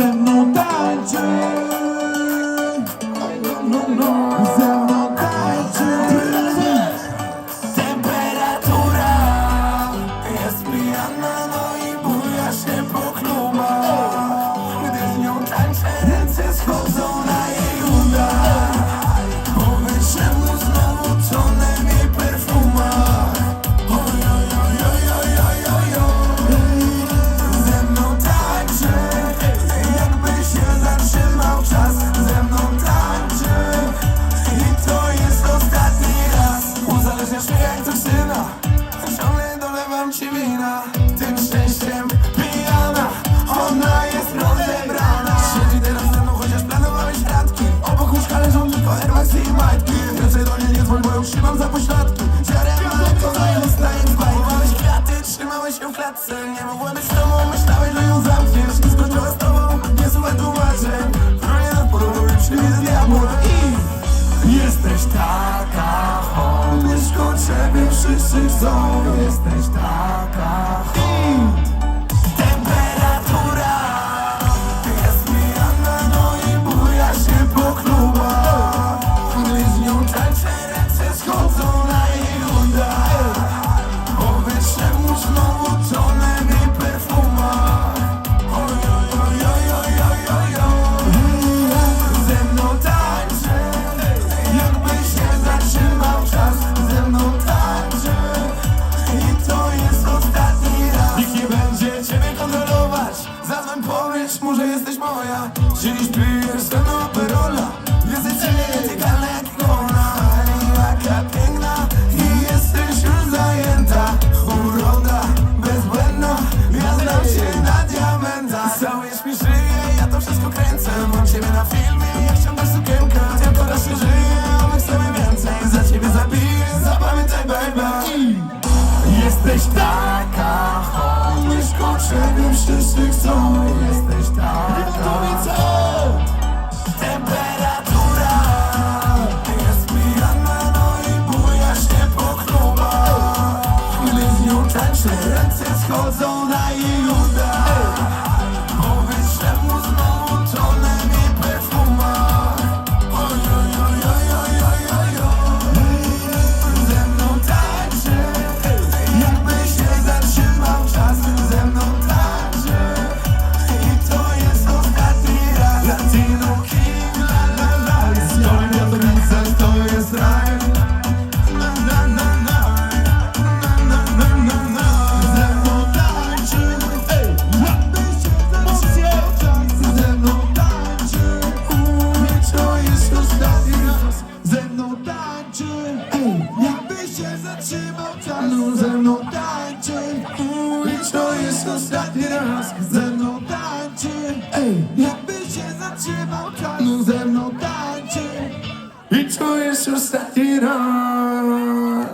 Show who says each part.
Speaker 1: and się jak toksyna Ciągle dolewam ci wina. Tym szczęściem pijana. Ona jest rozebrana. Siedzi teraz ze mną, chociaż planowałeś radki Obok łóżka leżą tylko Air Maxy i majtki Wracaj do niej, nie dzwoń, bo ją trzymam za pośladki. Ziarem lekko zając na jej Pochowałeś kwiaty, trzymałeś się w klatce. Nie mogłem być z tobą, myślałeś, że ją zamkniesz. Wszystko działa z tobą, nie słuchaj tłumaczeń Wronie na polu i przyjdzie diabł Jesteś taka hot Niż ciebie wszyscy chcą. Jesteś taka hot że jesteś moja. Dziś pijesz ze mną przeciwnych stron Jesteś tam, ratuj Temperatura. Jest pijana, no i buja się po Gdy ręce schodzą na jej Jakby się zatrzymał czas
Speaker 2: no. ze mną tańczy
Speaker 1: I czujesz ostatni raz